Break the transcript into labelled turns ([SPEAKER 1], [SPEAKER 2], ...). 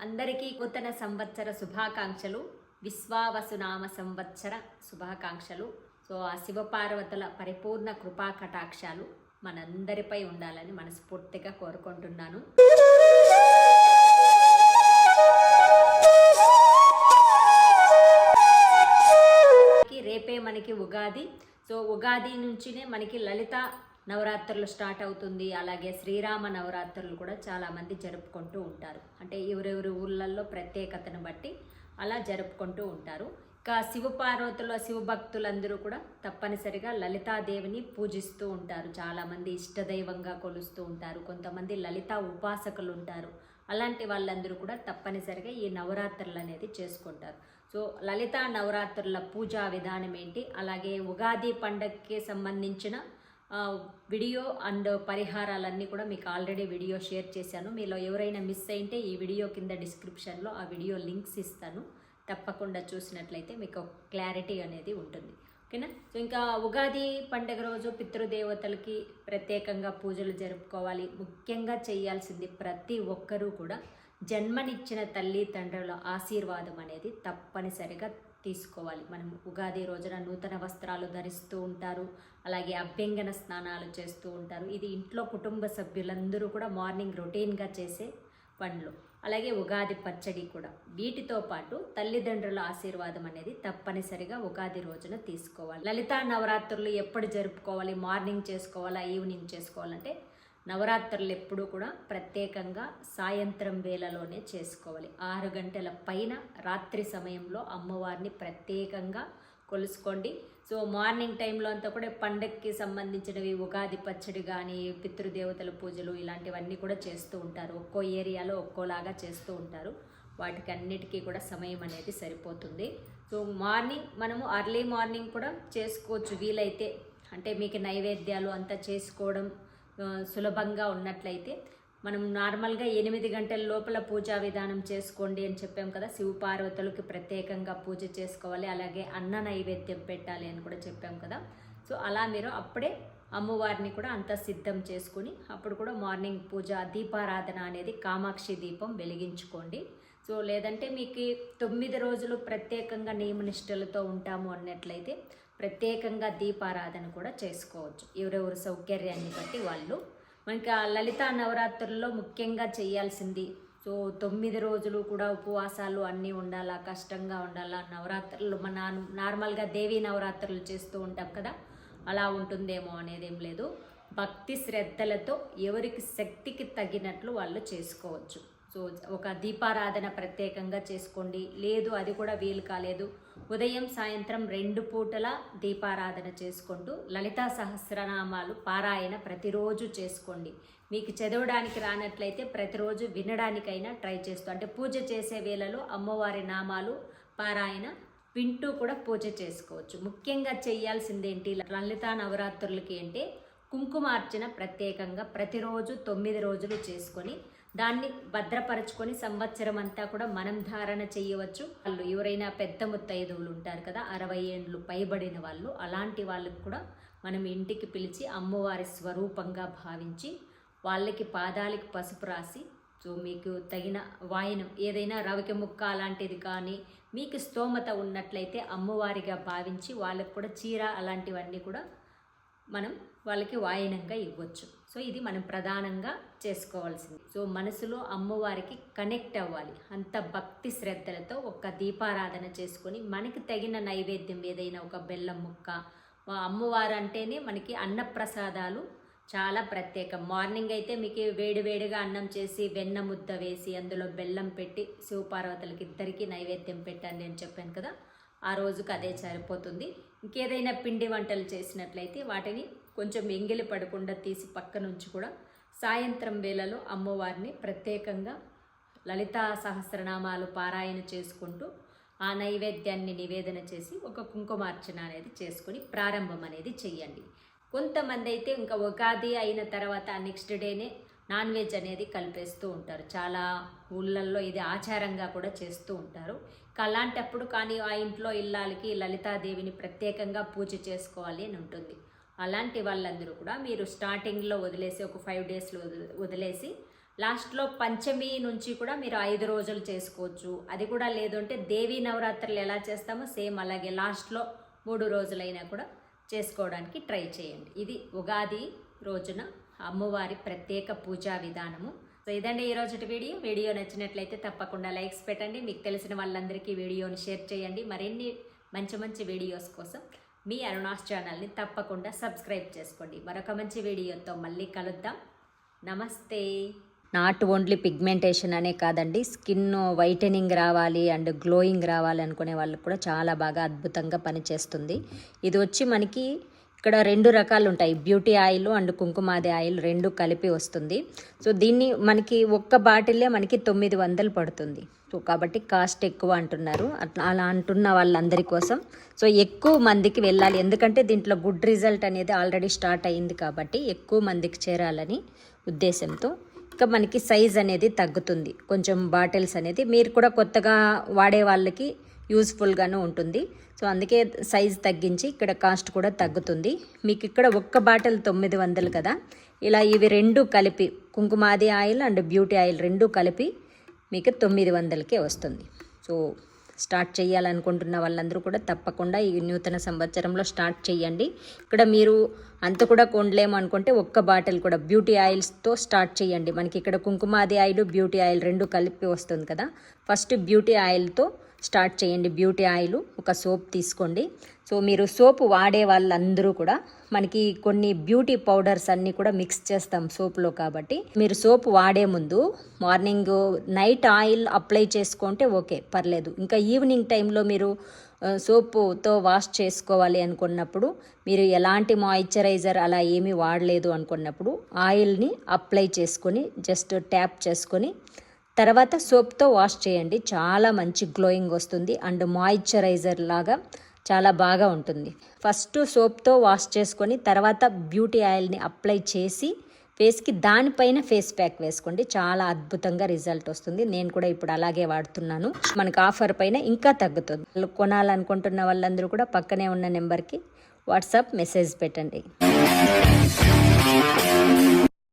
[SPEAKER 1] అందరికీ నూతన సంవత్సర శుభాకాంక్షలు. విశ్వావసునామ సంవత్సర శుభాకాంక్షలు. సో ఆ శివపార్వతుల పరిపూర్ణ కృపా కటాక్షాలు మనందరిపై ఉండాలని మనస్ఫూర్తిగా కోరుకుంటున్నాను. రేపే మనకి ఉగాది. సో ఉగాది నుంచినే మనకి లలిత నవరాత్రులు స్టార్ట్ అవుతుంది. అలాగే శ్రీరామ నవరాత్రులు కూడా చాలామంది జరుపుకుంటూ ఉంటారు. అంటే ఎవరెవరి ఊళ్ళల్లో ప్రత్యేకతను బట్టి అలా జరుపుకుంటూ ఉంటారు. ఇంకా శివపార్వతుల శివభక్తులందరూ కూడా తప్పనిసరిగా లలితాదేవిని పూజిస్తూ ఉంటారు. చాలామంది ఇష్టదైవంగా కొలుస్తూ ఉంటారు. కొంతమంది లలిత ఉపాసకులు ఉంటారు. అలాంటి వాళ్ళందరూ కూడా తప్పనిసరిగా ఈ నవరాత్రులు అనేది చేసుకుంటారు. సో లలిత నవరాత్రుల పూజా విధానం ఏంటి? అలాగే ఉగాది పండగకి సంబంధించిన వీడియో అండ్ పరిహారాలన్నీ కూడా మీకు ఆల్రెడీ వీడియో షేర్ చేశాను. మీలో ఎవరైనా మిస్ అయింటే ఈ వీడియో కింద డిస్క్రిప్షన్లో ఆ వీడియో లింక్స్ ఇస్తాను. తప్పకుండా చూసినట్లయితే మీకు క్లారిటీ అనేది ఉంటుంది. ఓకేనా? సో ఇంకా ఉగాది పండుగ రోజు పితృదేవతలకి ప్రత్యేకంగా పూజలు జరుపుకోవాలి. ముఖ్యంగా చేయాల్సింది ప్రతి ఒక్కరూ కూడా జన్మనిచ్చిన తల్లి తండ్రుల ఆశీర్వాదం అనేది తప్పనిసరిగా తీసుకోవాలి. మనం ఉగాది రోజున నూతన వస్త్రాలు ధరిస్తూ ఉంటారు. అలాగే అభ్యంగన స్నానాలు చేస్తూ ఉంటారు. ఇది ఇంట్లో కుటుంబ సభ్యులందరూ కూడా మార్నింగ్ రొటీన్గా చేసే పనులు. అలాగే ఉగాది పచ్చడి కూడా. వీటితో పాటు తల్లిదండ్రుల ఆశీర్వాదం అనేది తప్పనిసరిగా ఉగాది రోజున తీసుకోవాలి. లలితా నవరాత్రులు ఎప్పుడు జరుపుకోవాలి? మార్నింగ్ చేసుకోవాలా? ఈవినింగ్ చేసుకోవాలంటే నవరాత్రులు ఎప్పుడూ కూడా ప్రత్యేకంగా సాయంత్రం వేళలోనే చేసుకోవాలి. ఆరు గంటల పైన రాత్రి సమయంలో అమ్మవారిని ప్రత్యేకంగా కొలుసుకోండి. సో మార్నింగ్ టైంలో అంతా కూడా పండగకి సంబంధించినవి ఉగాది పచ్చడి కానీ పితృదేవతల పూజలు ఇలాంటివన్నీ కూడా చేస్తూ ఉంటారు. ఒక్కో ఏరియాలో ఒక్కోలాగా చేస్తూ ఉంటారు. వాటికి అన్నిటికీ కూడా సమయం అనేది సరిపోతుంది. సో మార్నింగ్ మనము అర్లీ మార్నింగ్ కూడా చేసుకోవచ్చు. వీలైతే అంటే మీకు నైవేద్యాలు అంతా చేసుకోవడం సులభంగా ఉన్నట్లయితే మనం నార్మల్గా ఎనిమిది గంటల లోపల పూజా విధానం చేసుకోండి అని చెప్పాం కదా. శివపార్వతులకి ప్రత్యేకంగా పూజ చేసుకోవాలి. అలాగే అన్న నైవేద్యం పెట్టాలి అని కూడా చెప్పాం కదా. సో అలా మీరు అప్పుడే అమ్మవారిని కూడా అంత సిద్ధం చేసుకుని అప్పుడు కూడా మార్నింగ్ పూజ దీపారాధన అనేది కామాక్షి దీపం వెలిగించుకోండి. సో లేదంటే మీకు తొమ్మిది రోజులు ప్రత్యేకంగా నియమనిష్టలతో ఉంటాము అన్నట్లయితే ప్రత్యేకంగా దీపారాధన కూడా చేసుకోవచ్చు. ఎవరెవరి సౌకర్యాన్ని బట్టి వాళ్ళు. మనకి ఆ లలితా నవరాత్రుల్లో ముఖ్యంగా చేయాల్సింది సో తొమ్మిది రోజులు కూడా ఉపవాసాలు అన్నీ ఉండాలా కష్టంగా ఉండాలా? నవరాత్రులు మన నార్మల్గా దేవీ నవరాత్రులు చేస్తూ ఉంటాం కదా అలా ఉంటుందేమో అనేది ఏం లేదు. భక్తి శ్రద్ధలతో ఎవరికి శక్తికి తగినట్లు వాళ్ళు చేసుకోవచ్చు. సో ఒక దీపారాధన ప్రత్యేకంగా చేసుకోండి. లేదు అది కూడా వీలు కాలేదు. ఉదయం సాయంత్రం రెండు పూటల దీపారాధన చేసుకుంటూ లలితా సహస్రనామాలు పారాయణ ప్రతిరోజు చేసుకోండి. మీకు చదవడానికి రానట్లయితే ప్రతిరోజు వినడానికైనా ట్రై చేస్తూ అంటే పూజ చేసే వేళలో అమ్మవారి నామాలు పారాయణ వింటూ కూడా పూజ చేసుకోవచ్చు. ముఖ్యంగా చేయాల్సిందేంటి? లలితా నవరాత్రులకి అంటే కుంకుమార్చన ప్రత్యేకంగా ప్రతిరోజు తొమ్మిది రోజులు చేసుకొని దాన్ని భద్రపరచుకొని సంవత్సరం అంతా కూడా మనం ధారణ చేయవచ్చు. వాళ్ళు ఎవరైనా పెద్ద ముత్తైదువులు ఉంటారు కదా అరవై ఏండ్లు పైబడిన వాళ్ళు అలాంటి వాళ్ళకు కూడా మనం ఇంటికి పిలిచి అమ్మవారి స్వరూపంగా భావించి వాళ్ళకి పాదాలకి పసుపు రాసి సో మీకు తగిన వాయనం ఏదైనా రవిక ముక్క అలాంటిది కానీ మీకు స్తోమత ఉన్నట్లయితే అమ్మవారిగా భావించి వాళ్ళకి కూడా చీర అలాంటివన్నీ కూడా మనం వాళ్ళకి వాయనంగా ఇవ్వచ్చు. సో ఇది మనం ప్రధానంగా చేసుకోవాల్సింది. సో మనసులో అమ్మవారికి కనెక్ట్ అవ్వాలి. అంత భక్తి శ్రద్ధలతో ఒక దీపారాధన చేసుకొని మనకి తగిన నైవేద్యం ఏదైనా ఒక బెల్లం ముక్క అమ్మవారు అంటేనే మనకి అన్నప్రసాదాలు చాలా ప్రత్యేకం. మార్నింగ్ అయితే మీకు వేడివేడిగా అన్నం చేసి వెన్న ముద్ద వేసి అందులో బెల్లం పెట్టి శివపార్వతులకి ఇద్దరికీ నైవేద్యం పెట్టాను అని చెప్పాను కదా ఆ రోజుకి అదే సరిపోతుంది. ఇంకేదైనా పిండి వంటలు చేసినట్లయితే వాటిని కొంచెం ఎంగిలి పడకుండా తీసి పక్క నుంచి కూడా సాయంత్రం వేళలో అమ్మవారిని ప్రత్యేకంగా లలితా సహస్రనామాలు పారాయణ చేసుకుంటూ ఆ నైవేద్యాన్ని నివేదన చేసి ఒక కుంకుమార్చన అనేది చేసుకొని ప్రారంభం అనేది చెయ్యండి కొంతమంది అయితే ఇంకా ఉగాది అయిన తర్వాత నెక్స్ట్ డేనే నాన్ వెజ్ అనేది కలిపేస్తూ ఉంటారు. చాలా ఊళ్ళల్లో ఇది ఆచారంగా కూడా చేస్తూ ఉంటారు. ఇంకా అలాంటప్పుడు కానీ ఆ ఇంట్లో ఇల్లాలకి లలితాదేవిని ప్రత్యేకంగా పూజ చేసుకోవాలి అని ఉంటుంది. అలాంటి వాళ్ళందరూ కూడా మీరు స్టార్టింగ్లో వదిలేసి ఒక ఫైవ్ డేస్లో వదిలేసి లాస్ట్లో పంచమి నుంచి కూడా మీరు ఐదు రోజులు చేసుకోవచ్చు. అది కూడా లేదు అంటే దేవీ నవరాత్రులు ఎలా చేస్తామో సేమ్ అలాగే లాస్ట్లో మూడు రోజులైనా కూడా చేసుకోవడానికి ట్రై చేయండి. ఇది ఉగాది రోజున అమ్మవారి ప్రత్యేక పూజా విధానము. సో ఇదండి ఈ వీడియో. వీడియో నచ్చినట్లయితే తప్పకుండా లైక్స్ పెట్టండి. మీకు తెలిసిన వాళ్ళందరికీ వీడియోని షేర్ చేయండి. మరిన్ని మంచి మంచి వీడియోస్ కోసం మీ అరుణాస్ ఛానల్ని తప్పకుండా సబ్స్క్రైబ్ చేసుకోండి. మరొక మంచి వీడియోతో మళ్ళీ కలుద్దాం. నమస్తే. నాట్ ఓన్లీ పిగ్మెంటేషన్ అనే కాదండి స్కిన్ వైటనింగ్ రావాలి అండ్ గ్లోయింగ్ రావాలి అనుకునే వాళ్ళకి కూడా చాలా బాగా అద్భుతంగా పనిచేస్తుంది. ఇది వచ్చి మనకి ఇక్కడ రెండు రకాలు ఉంటాయి beauty oil and Kumkumadi oil రెండు కలిపి వస్తుంది. సో దీన్ని మనకి ఒక్క బాటిల్లే మనకి తొమ్మిది వందలు పడుతుంది. సో కాబట్టి కాస్ట్ ఎక్కువ అంటున్నారు. అట్లా అలా అంటున్న వాళ్ళందరి కోసం. సో ఎక్కువ మందికి వెళ్ళాలి. ఎందుకంటే దీంట్లో గుడ్ రిజల్ట్ అనేది ఆల్రెడీ స్టార్ట్ అయింది కాబట్టి ఎక్కువ మందికి చేరాలని ఉద్దేశంతో. ఇంకా మనకి సైజ్ అనేది తగ్గుతుంది. కొంచెం బాటిల్స్ అనేది మీరు కూడా కొత్తగా వాడే వాళ్ళకి యూజ్ఫుల్గాను ఉంటుంది. సో అందుకే సైజ్ తగ్గించి ఇక్కడ కాస్ట్ కూడా తగ్గుతుంది. మీకు ఇక్కడ ఒక్క బాటిల్ తొమ్మిది వందలు కదా. ఇలా ఇవి రెండు కలిపి Kumkumadi oil and beauty oil రెండు కలిపి మీకు తొమ్మిది వందలకే వస్తుంది. సో స్టార్ట్ చేయాలనుకుంటున్న వాళ్ళందరూ కూడా తప్పకుండా ఈ నూతన సంవత్సరంలో స్టార్ట్ చేయండి. ఇక్కడ మీరు అంత కూడా కొండలేము అనుకుంటే ఒక్క బాటిల్ కూడా బ్యూటీ ఆయిల్స్తో స్టార్ట్ చేయండి. మనకి ఇక్కడ కుంకుమాది ఆయిల్ బ్యూటీ ఆయిల్ రెండు కలిపి వస్తుంది కదా. ఫస్ట్ బ్యూటీ ఆయిల్తో స్టార్ట్ చేయండి. బ్యూటీ ఆయిల్ ఒక సోప్ తీసుకోండి. సో మీరు సోప్ వాడే వాళ్ళందరూ కూడా మనకి కొన్ని బ్యూటీ పౌడర్స్ అన్నీ కూడా మిక్స్ చేస్తాం సోప్లో కాబట్టి. మీరు సోప్ వాడే ముందు మార్నింగ్ నైట్ ఆయిల్ అప్లై చేసుకుంటే ఓకే పర్లేదు. ఇంకా ఈవినింగ్ టైంలో మీరు సోపుతో వాష్ చేసుకోవాలి అనుకున్నప్పుడు మీరు ఎలాంటి మాయిశ్చరైజర్ అలా ఏమీ వాడలేదు అనుకున్నప్పుడు ఆయిల్ని అప్లై చేసుకొని జస్ట్ ట్యాప్ చేసుకొని తర్వాత సోప్తో వాష్ చేయండి. చాలా మంచి గ్లోయింగ్ వస్తుంది. అండ్ మాయిశ్చరైజర్ లాగా చాలా బాగా ఉంటుంది. ఫస్ట్ సోప్తో వాష్ చేసుకొని తర్వాత బ్యూటీ ఆయిల్ని అప్లై చేసి ఫేస్కి దానిపైన ఫేస్ ప్యాక్ వేసుకోండి. చాలా అద్భుతంగా రిజల్ట్ వస్తుంది. నేను కూడా ఇప్పుడు అలాగే వాడుతున్నాను. మనకు ఆఫర్ పైన ఇంకా తగ్గుతుంది. కొనాలనుకుంటున్న వాళ్ళందరూ కూడా పక్కనే ఉన్న నెంబర్కి వాట్సాప్ మెసేజ్ పెట్టండి.